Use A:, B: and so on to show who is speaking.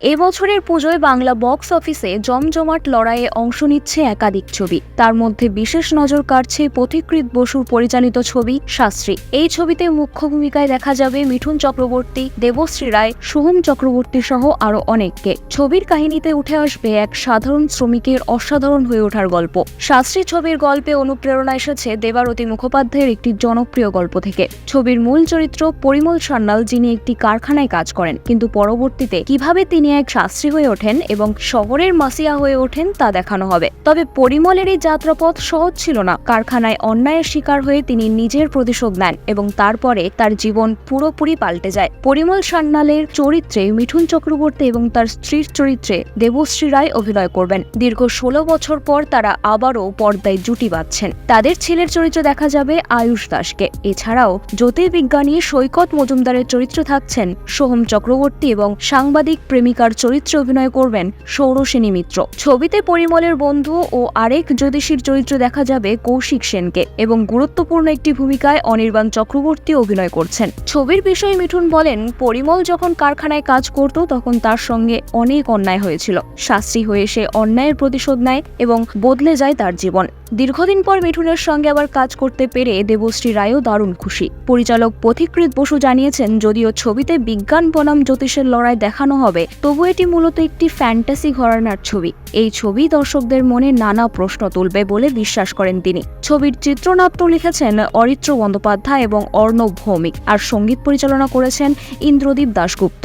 A: এবছরের পুজোয় বাংলা বক্স অফিসে জমজমাট লড়াইয়ে অংশ নিচ্ছে একাধিক ছবি। তার মধ্যে বিশেষ নজর কাড়ছে পথিকৃত বসুর পরিচালিত ছবি শাস্ত্রী। এই ছবিতে মুখ্য ভূমিকায় দেখা যাবে মিঠুন চক্রবর্তী, দেবশ্রী রায় শুভম চক্রবর্তী সহ আরও অনেককে। ছবির কাহিনীতে উঠে আসবে এক সাধারণ শ্রমিকের অসাধারণ হয়ে ওঠার গল্প। শাস্ত্রী ছবির গল্পে অনুপ্রেরণা এসেছে দেবারতী মুখোপাধ্যায়ের একটি জনপ্রিয় গল্প থেকে। ছবির মূল চরিত্র পরিমল সান্যাল, যিনি একটি কারখানায় কাজ করেন, কিন্তু পরবর্তীতে কীভাবে তিনি এক শাস্ত্রী হয়ে ওঠেন এবং শহরের মাসিয়া হয়ে ওঠেন তা দেখানো হবে। তবে পরিমলের এই যাত্রাপথ সহজ ছিল না। কারখানায় অন্যায়ের শিকার হয়ে তিনি নিজের প্রতিশোধ নেন এবং তারপরে তার জীবন পুরোপুরি পাল্টে যায়। পরিমল সান্যালের চরিত্রে মিঠুন চক্রবর্তী এবং তার স্ত্রীর চরিত্রে দেবশ্রী রায় অভিনয় করবেন। দীর্ঘ ষোলো বছর পর তারা আবারও পর্দায় জুটি বাঁধছেন। তাদের ছেলের চরিত্র দেখা যাবে আয়ুষ দাসকে এছাড়াও জ্যোতির্বিজ্ঞানী সৈকত মজুমদারের চরিত্র থাকছেন সোহম চক্রবর্তী এবং সাংবাদিক প্রেমিকার চরিত্রে অভিনয় করবেন সৌরসেনী মিত্র। ছবিতে পরিমলের বন্ধু ও আরেক জ্যোতিষীর চরিত্র দেখা যাবে কৌশিক সেনকে এবং গুরুত্বপূর্ণ একটি ভূমিকায় অনির্বাণ চক্রবর্তী অভিনয় করছেন। ছবির বিষয়ে মিঠুন বলেন, পরিমল যখন কারখানায় কাজ করত তখন তার সঙ্গে অনেক অন্যায় হয়েছিল। শাস্ত্রী হয়ে সে অন্যায়ের প্রতিশোধ নেয় এবং বদলে যায় তার জীবন। দীর্ঘদিন পর মিঠুনের সঙ্গে আবার কাজ করতে পেরে দেবশ্রী রায়ও দারুণ খুশি। পরিচালক পথিকৃত বসু জানিয়েছেন, যদিও ছবিতে বিজ্ঞান বনাম জ্যোতিষের লড়াই দেখানো হবে, তবু এটি মূলত একটি ফ্যান্টাসি ঘরানার ছবি। এই ছবি দর্শকদের মনে নানা প্রশ্ন তুলবে বলে বিশ্বাস করেন তিনি। ছবির চিত্রনাট্য লিখেছেন অরিত্র বন্দ্যোপাধ্যায় এবং অর্ণব ভৌমিক, আর সংগীত পরিচালনা করেছেন ইন্দ্রদীপ দাশগুপ্ত।